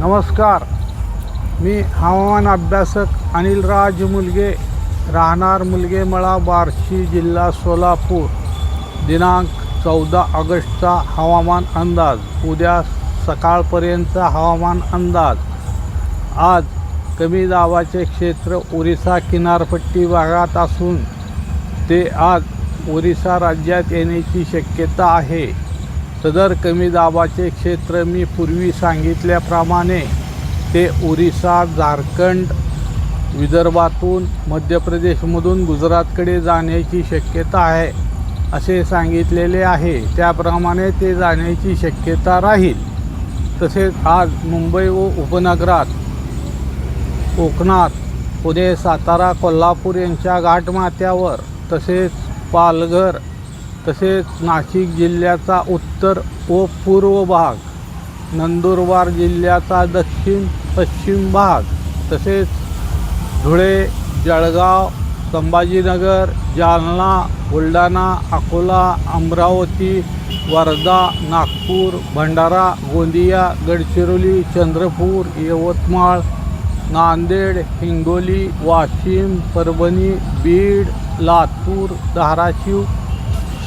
नमस्कार. मी हवामान अभ्यासक अनिल राज मुलगे राहणार मुलगेमळा बार्शी जिल्हा सोलापूर. दिनांक चौदा ऑगस्टचा हवामान अंदाज. उद्या सकाळपर्यंतचा हवामान अंदाज. आज कमी दाबाचे क्षेत्र ओरिसा किनारपट्टी भागात असून ते आज ओरिसा राज्यात येण्याची शक्यता आहे. सदर कमी दाबाचे क्षेत्र मी पूर्वी सांगितल्याप्रमाणे ते ओरिसा झारखंड विदर्भातून मध्य प्रदेशमधून गुजरातकडे जाण्याची शक्यता आहे असे सांगितलेले आहे. त्याप्रमाणे ते जाण्याची शक्यता राहील. तसेच आज मुंबई व उपनगरात कोकणात पुणे सातारा कोल्हापूर यांच्या घाटमाथ्यावर तसेच पालघर तसेच नाशिक जिल्ह्याचा उत्तर व पूर्व भाग नंदुरबार जिल्ह्याचा दक्षिण पश्चिम भाग तसेच धुळे जळगाव संभाजीनगर जालना बुलढाणा अकोला अमरावती वर्धा नागपूर भंडारा गोंदिया गडचिरोली चंद्रपूर यवतमाळ नांदेड हिंगोली वाशिम परभणी बीड लातूर धाराशिव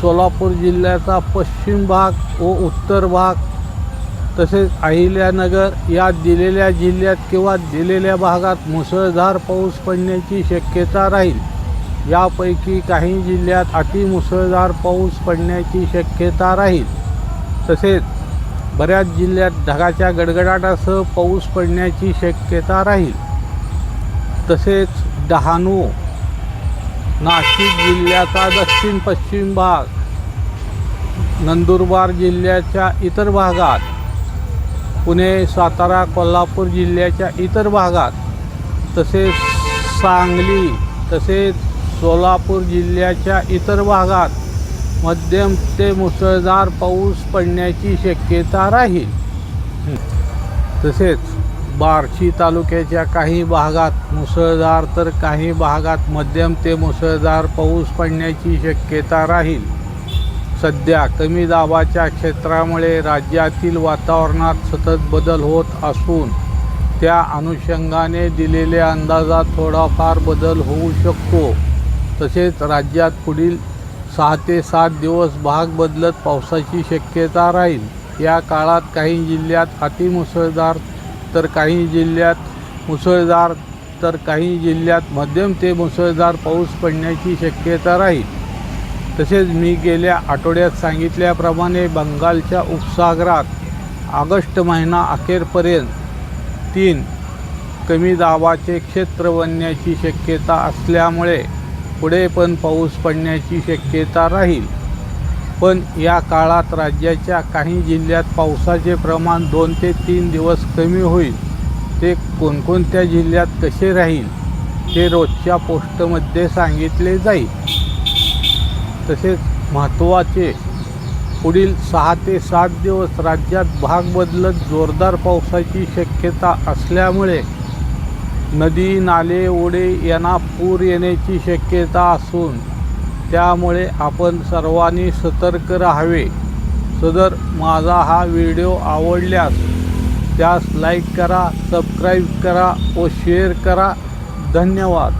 सोलापूर जिल्ह्याचा पश्चिम भाग व उत्तर भाग तसेच अहिल्यानगर या दिलेल्या जिल्ह्यात किंवा दिलेल्या भागात मुसळधार पाऊस पडण्याची शक्यता राहील. यापैकी काही जिल्ह्यात अतिमुसळधार पाऊस पडण्याची शक्यता राहील. तसेच बऱ्याच जिल्ह्यात ढगाच्या गडगडाटासह पाऊस पडण्याची शक्यता राहील. तसेच डहाणू नाशिक जिल्ह्याचा दक्षिण पश्चिम भाग नंदुरबार जिल्ह्याच्या इतर भागात पुणे सातारा कोल्हापूर जिल्ह्याच्या इतर भागात तसेच सांगली तसेच सोलापूर जिल्ह्याच्या इतर भागात मध्यम ते मुसळधार पाऊस पडण्याची शक्यता राहील. तसेच बार्शी तालुक्याच्या काही भागात मुसळधार तर काही भागात मध्यम ते मुसळधार पाऊस पडण्याची शक्यता राहील. सध्या कमी दाबाच्या क्षेत्रामुळे राज्यातील वातावरणात सतत बदल होत असून त्या अनुषंगाने दिलेल्या अंदाजात थोडाफार बदल होऊ शकतो. तसेच राज्यात पुढील सहा ते सात दिवस भाग बदलत पावसाची शक्यता राहील. या काळात काही जिल्ह्यात अतिमुसळधार तर काही जिल्ह्यात मुसळधार तर काही जिल्ह्यात मध्यम ते मुसळधार पाऊस पडण्याची शक्यता राहील. तसेच मी गेल्या आठवड्यात सांगितल्याप्रमाणे बंगालच्या उपसागरात ऑगस्ट महिना अखेरपर्यंत तीन कमी दाबाचे क्षेत्र बनण्याची शक्यता असल्यामुळे पुढे पण पाऊस पडण्याची शक्यता राहील. पण या काळात राज्याच्या काही जिल्ह्यात पावसाचे प्रमाण दोन ते तीन दिवस कमी होईल. ते कोणकोणत्या जिल्ह्यात कसे राहील ते रोजच्या पोस्टमध्ये सांगितले जाईल. तसेच महत्त्वाचे पुढील सहा ते सात दिवस राज्यात भाग बदलत जोरदार पावसाची शक्यता असल्यामुळे नदी नाले ओढे यांना पूर येण्याची शक्यता असून त्यामुळे आपण सर्वांनी सतर्क राहावे. सदर माझा हा व्हिडिओ आवडल्यास त्यास लाईक करा सबस्क्राईब करा व शेअर करा. धन्यवाद.